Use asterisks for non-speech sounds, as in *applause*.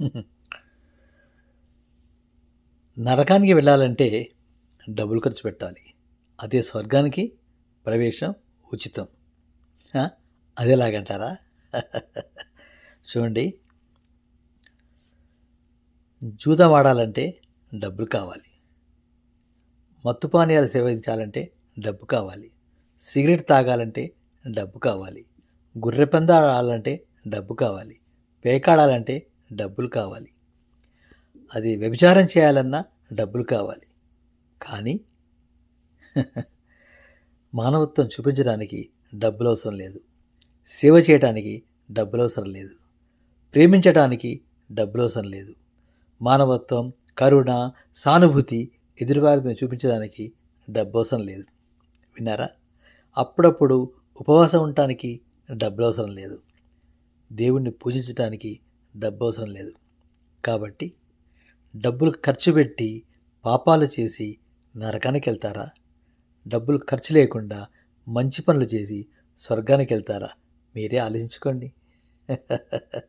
*laughs* నరకానికి వెళ్ళాలంటే డబ్బులు ఖర్చు పెట్టాలి. అదే స్వర్గానికి ప్రవేశం ఉచితం. అదేలాగంటారా *laughs* చూడండి. జూదం వాడాలంటే డబ్బులు కావాలి. మత్తు పానీయాలు సేవించాలంటే డబ్బు కావాలి. సిగరెట్ తాగాలంటే డబ్బు కావాలి. గుర్రెపంద ఆడాలంటే డబ్బు కావాలి. పేకాడాలంటే డబ్బులు కావాలి. అది వ్యభిచారం చేయాలన్నా డబ్బులు కావాలి. కానీ *laughs* మానవత్వం చూపించడానికి డబ్బులు అవసరం లేదు. సేవ చేయడానికి డబ్బులు అవసరం లేదు. ప్రేమించడానికి డబ్బులు అవసరం లేదు. మానవత్వం కరుణ సానుభూతి ఎదురువారిని చూపించడానికి డబ్బు అవసరం లేదు. విన్నారా? అప్పుడప్పుడు ఉపవాసం ఉండటానికి డబ్బులు అవసరం లేదు. దేవుణ్ణి పూజించడానికి డబ్బు అవసరం లేదు. కాబట్టి డబ్బులు ఖర్చు పెట్టి పాపాలు చేసి నరకానికి వెళ్తారా? డబ్బులు ఖర్చు లేకుండా మంచి పనులు చేసి స్వర్గానికి వెళ్తారా? మీరే ఆలోచించుకోండి. *laughs*